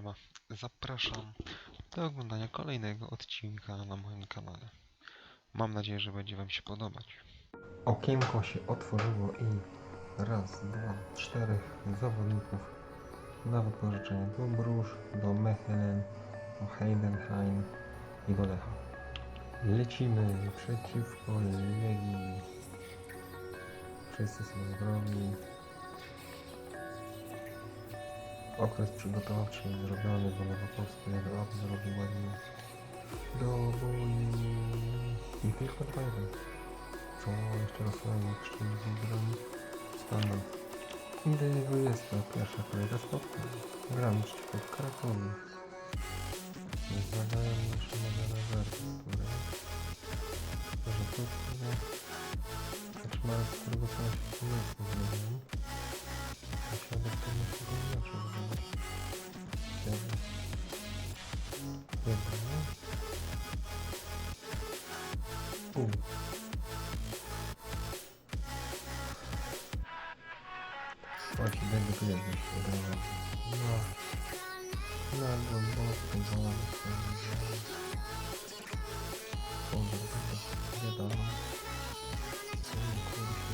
siema. Zapraszam do oglądania kolejnego odcinka na moim kanale. Mam nadzieję, że będzie Wam się podobać. Okienko się otworzyło i raz, dwa, czterech zawodników na wypożyczenie do Brusz, do Mechelen, do Heidenheim i do Lecha. Lecimy przeciwko Legii. Wszyscy są zdrowi. Okres przygotowawczy jest zrobiony, bo Nowakowski level up zrobił ładnie. Do boju. I tylko dwa jeden. Co jeszcze. Standard. Ile jego jest to pierwsza kolejka spotka. Gram przeciwko Krakowi. Zadają nasze nowe rezerwy, które... Chyba... Kaczmarek, z którego sam się nie U. Chodź, będę tu jakieś wygrała. No. Na głęboką wodę sobie Dobra, wiadomo. Co mi kurczę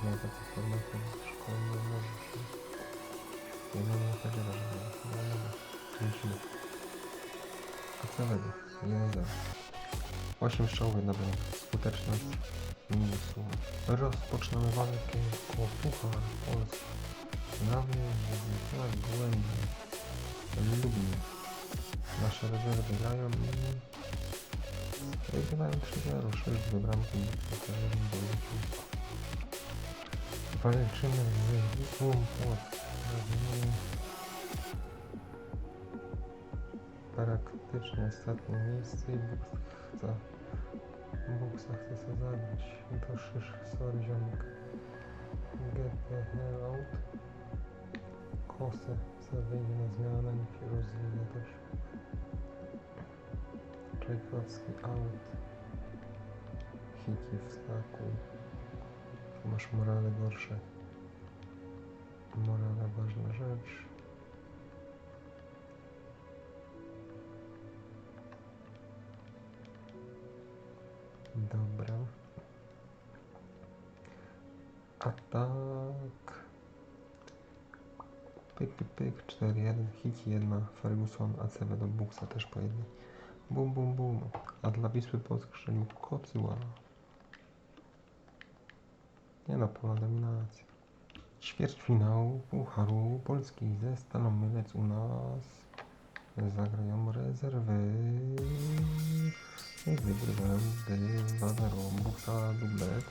Znam takie formaty szkolne, możesz. Nie wiem, jak będzie dobrze. No, dobra. Lecimy. A co wego? 1-0. 8 strzałów, jedna bramka. Skuteczność minusu. Rozpoczynamy walkę o Puchar Polski. Prawie jak głębiej. Lubię. Nasze rezerwy grają i wygrywają 3-0. 6 do bramki i tylko jeden do liczby. Walczymy z Płock. Praktycznie ostatnie miejsce i Bóg chce Buksa chce sobie zabić. To szysz, sorry ziomek. Hell out. Kosę wyjdzie na zmianę, niech się rozwija też. Czajkowski out. Hiki wskakuj. Tu masz morale gorsze. Morale ważna rzecz. Dobra. A tak. Pyk, pyk, pyk. 4-1. Hiki 1. Ferguson. ACB do Buksa też po jednej. Bum, bum, bum. A dla Wisły Płock strzelił Kocyła. Nie no, pełna dominacja. Ćwierćfinał Pucharu Polski ze Stalą Mielec u nas. Zagrają rezerwy. I wygrywają 2-0. Buksa dublet.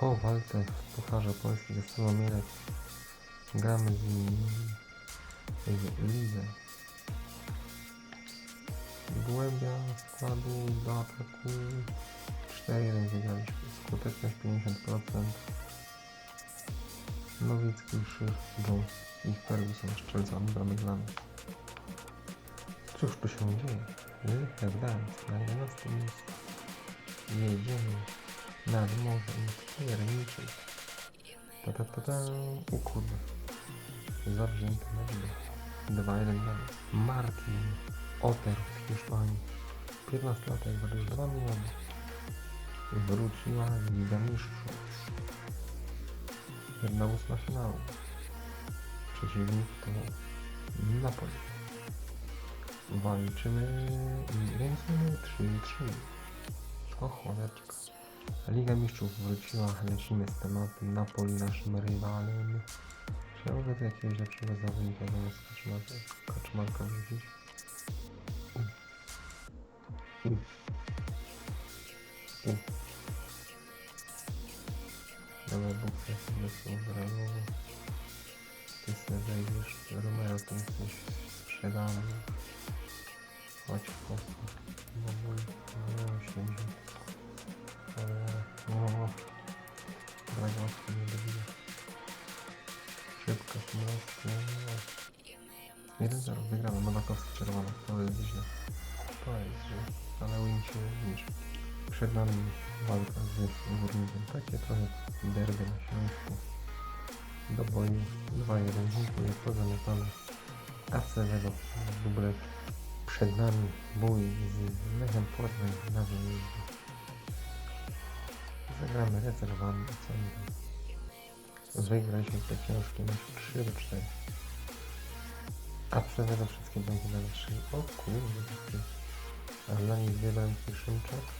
Po walce w Pucharze Polski ze Stalą Mielec gramy z w lidze. Głębia składu do ataku 4-1 wygraliśmy. Skuteczność 50%. Nowicki, Szyf, Jones i Ferguson strzelcami bramek dla nas. Cóż tu się dzieje? Lechem Gdańsk na 11 miejscu. Jedziemy nad morzem pierniczy. Ta ta ta ta. O kurde. Zawzięty na górę. 2-1 dla nas. Martin Oter z Hiszpanii. 15 lat, jak już 2 miliony. Wróciła Liga Mistrzów. Jedna ósma finału. Przeciwnik to Napoli. Walczymy ręczymy 3-3. O choleczka. Liga Mistrzów wróciła, lecimy z tematem Napoli naszym rywalem. Czy ja mogę tu jakiegoś lepszego zawodnika zamiast Kaczmarka, Kaczmarka wrzucić? U. U. U. Buksa sobie są brawo. Ty sobie wejdziesz, Romeo, ty jesteś sprzedany. Chodź po no mój, no święci. Ale, no, dragowski nie dobije. Szybko, mocno, no. 1-0, wygramy, Nowakowski czerwona, to jest źle. To jest źle, ale win się niż. Przed nami walka z górnikiem, takie trochę derby na Śląsku. Do boju 2-1, dziękuję, pozamiatane. Acevedo, dublet. Przed nami bój z Lechem Poznań na wyjeździe. Zagramy rezerwami, nie wiem. Wygraliśmy te ciężkie mecz 3 do 4. Acevedo wszystkie będzie na 3. O kurde, ty. a dla nich dwie bramki Szymczak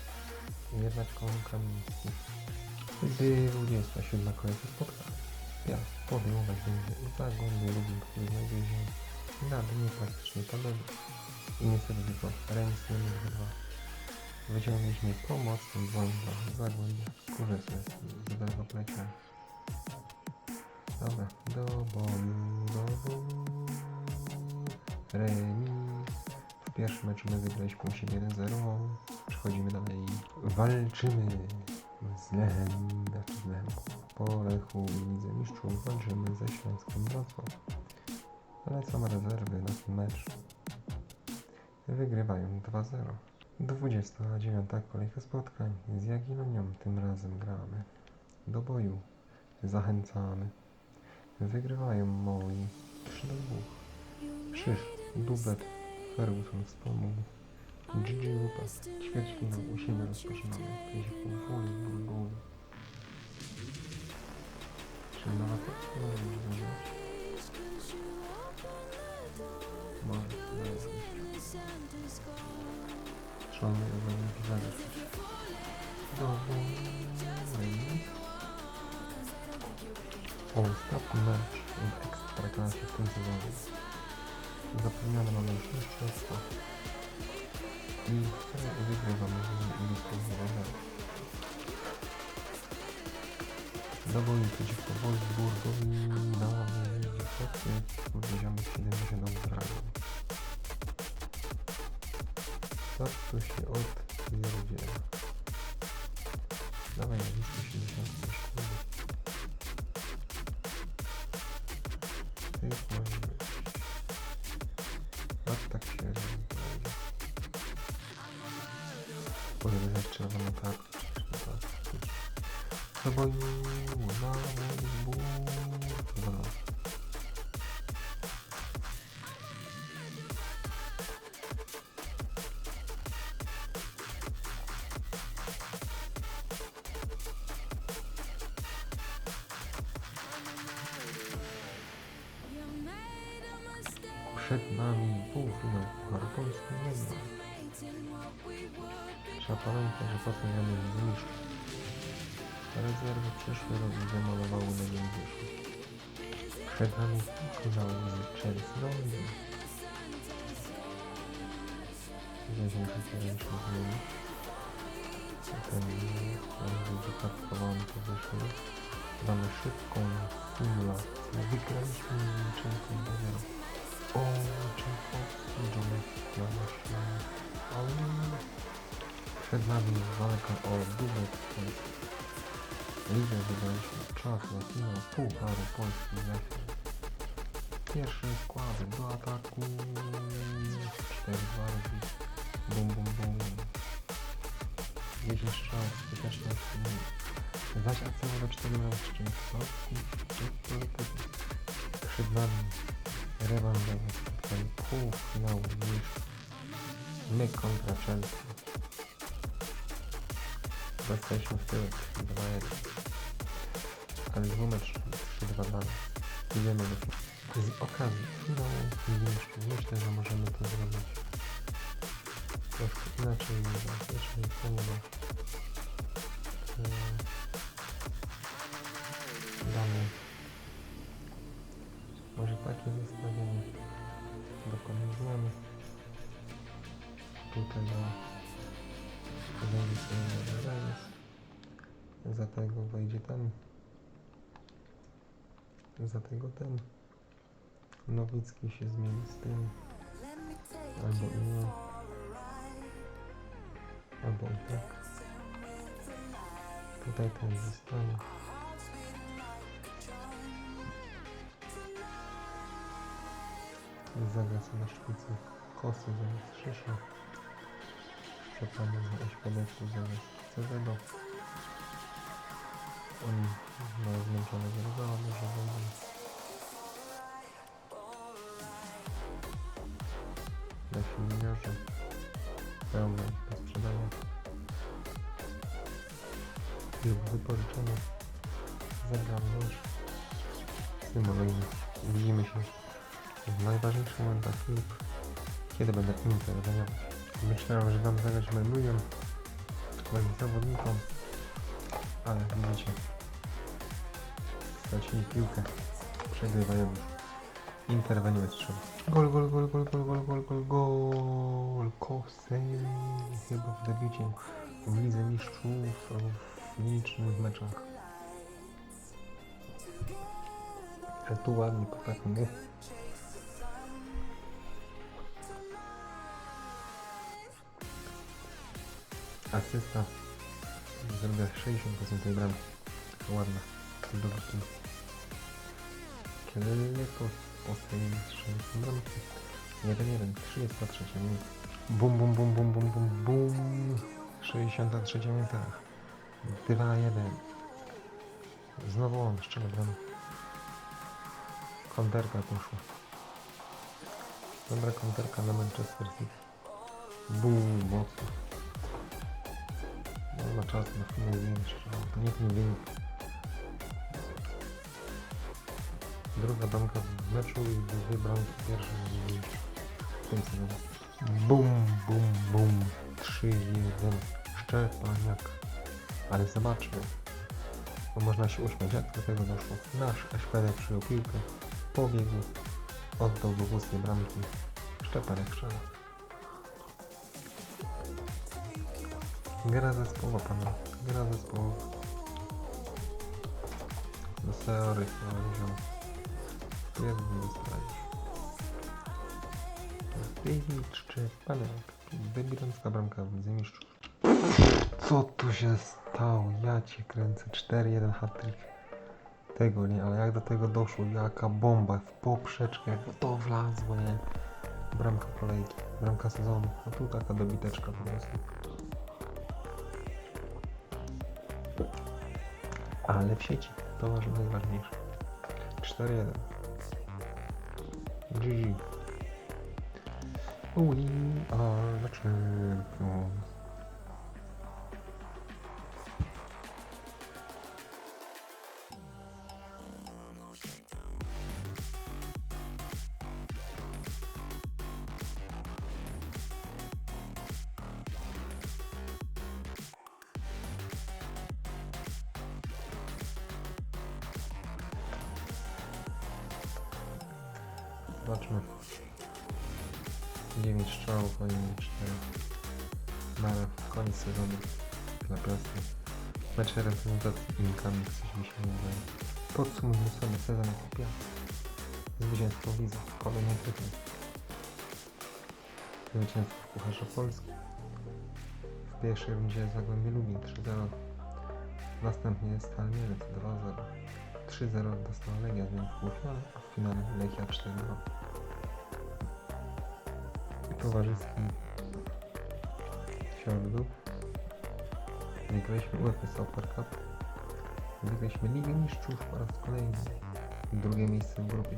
i jedna kołka Kamiński. 27 kolejka spotkania. Ja podejmować będzie zagłębie Lubin, który znajduje się na dnie plastycznej tabeli. I niestety tylko remis numer 2. Wyciągnęliśmy pomocnym błąd dla Zagłębia. Jest z dobrego plecia. Dobra, do boju, do boju. Remis. W pierwszym meczu my wygraliśmy u siebie 1-0. Przechodzimy dalej. Walczymy z Lechem, znaczy z Lechem. Po Lechu i Lidze Mistrzów walczymy ze Śląskiem Wrocław. Ale są rezerwy na ten mecz. Wygrywają 2-0. 29 kolejka spotkań z Jagiellonią tym razem gramy. Do boju zachęcamy. Wygrywają moi 3 do 2. Krzyż, dublet, Ferguson wspomógł. Gigi Lupa, ćwierćfinał u siebie rozpoczynamy. 5,5 woli, ból, ból. Czy na wakacje możemy wygrać? Może, może. Szalony zawodnik zagrać. Dobry. Ostatni mecz w Ekstraklasie w tym sezonie. Zapewnione mamy już mistrzostwo. Na wojnie przeciwko Wolfsburgowi na Niemcy wywieziamy 70 Australii. Tak to się od Jerowiela. Dawaj, 276. Do boju na Wolfsburg. Dobra. Przed nami półfinał Pucharu Polski Węgla. Trzeba pamiętać, że potem gramy z mistrzów. Rezerwy przyszły rok zamalowały na nim wyszły. Przed nami finał z Chelsea Londyn. Weźmy takie ręczne zmiany. Ten był wykartkowany to wyszły. Damy szybką simulację. Wygraliśmy Chelsea 2-0. O, Czechowski, Jonek, Janusz, ale przed nami walka o dublet Ligę wydaliśmy czas na finał Pucharu Polski Zechę. Pierwsze składy do ataku. Cztery barwy. Bum, bum, bum. 10 strzał, 15 minut. Zaś ACW do 4 razy Szczękowski. Przed nami rewanżowe spotkanie półfinału niż my kontra Chelsea. Dostaliśmy w tyłek 2-1. Ale numer 3-2 dla nas. Idziemy do. Z okazji finału mistrzów myślę, że możemy to zrobić troszkę inaczej niż zazwyczaj, ponieważ e, damy może takie zestawienie znamy. Tutaj na sobie rejestr. Za tego wejdzie ten. Za tego ten. Nowicki się zmieni z tym. albo i albo i tak. Tutaj ten zostanie. Zagracę na szpicy kosy zamiast szysza przekonam iść po deszczu zero. Oni mają zmęczone zerwała, może będzie. Nasi miniarze pełne ich sprzedania. Już wypożyczone. Zagram nóż. Symulujmy. Widzimy się w najważniejszym momentach lub kiedy będę interweniować myślałem, że dam zagrać Merlujem moim zawodnikom ale widzicie. Stracili piłkę. Przegrywają. Interweniować trzeba Gol, gol, gol, gol, gol, gol, gol, gol, gol. Kosej chyba w debiucie w Lidze Mistrzów w licznych meczach. Ale tu ładnie potrafię Asysta. Zrobię 60% tej bramki. Ładna. To ostatni strzał z bramki? 1-1, 33 minuta. Bum, bum, bum, bum, bum, bum, bum. 63 minuta. 2-1. Znowu on strzela bramkę. Konterka poszła. Dobra konterka na Manchester City. Bum, mocno. Ma czasu na finalizację strzału. To niech nie wynik. Druga bramka w meczu i dwie bramki pierwsze w tym sezonie. Bum, bum, bum. 3-1. Szczepaniak. Ale zobaczmy. Bo można się uśmiać, jak do tego doszło. Nasz SPD przyjął piłkę, pobiegł, oddał do własnej bramki. Szczepaniak strzela. Gra zespołowa, panowie. Gra zespołowa. No sorry, no ziom. Jak nie dostałeś? David Szczepanek. Debiutancka bramka w Mistrzów. Co tu się stało? Ja cię kręcę. 4-1 hat-trick. Tego nie, ale jak do tego doszło? Jaka bomba w poprzeczkę, to wlazło, nie? Bramka kolejki, bramka sezonu. A tu taka dobiteczka po prostu. Ale w sieci, to ważne, najważniejsze. 4-1. GG. We are the champions. Zobaczmy. 9 strzałów, oni mieli 4. Mara, koniec sezonu dla Piastry. Mecze reprezentacji Inkami, coś mi się nie wydaje. Podsumujmy sobie sezon jako Piast. Zwycięstwo Wizy, kolejny tytuł. Zwycięstwo w Pucharze Polski. W pierwszej rundzie Zagłębie Lubin 3-0. Następnie Stal Mielec 2-0. 3-0 dostała Legia z nią w a w finale Lechia 4-0 towarzyskim środu. Wygraliśmy UEFA Super Cup. Wygraliśmy Ligę Mistrzów po raz kolejny. Drugie miejsce w grupie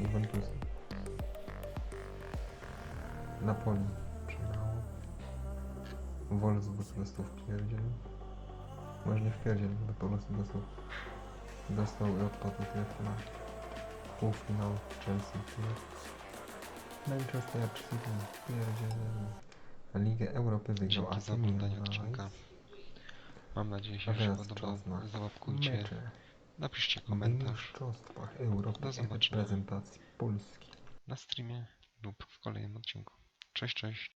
Juventusa. Napoli przegrało. Wolfsburg dostał w pierdziel. Może nie w pierdziel, po prostu dostał. Dostał i odpadł w finale. Półfinał Chelsea. Manchester City pierdzielę. Ligę Europy wygrał Dzięki za oglądanie odcinka. Mam nadzieję, że się na Załapkujcie, Mecze napiszcie komentarz Europy Do zobaczenia. reprezentacji Polski. na streamie lub w kolejnym odcinku. Cześć, cześć.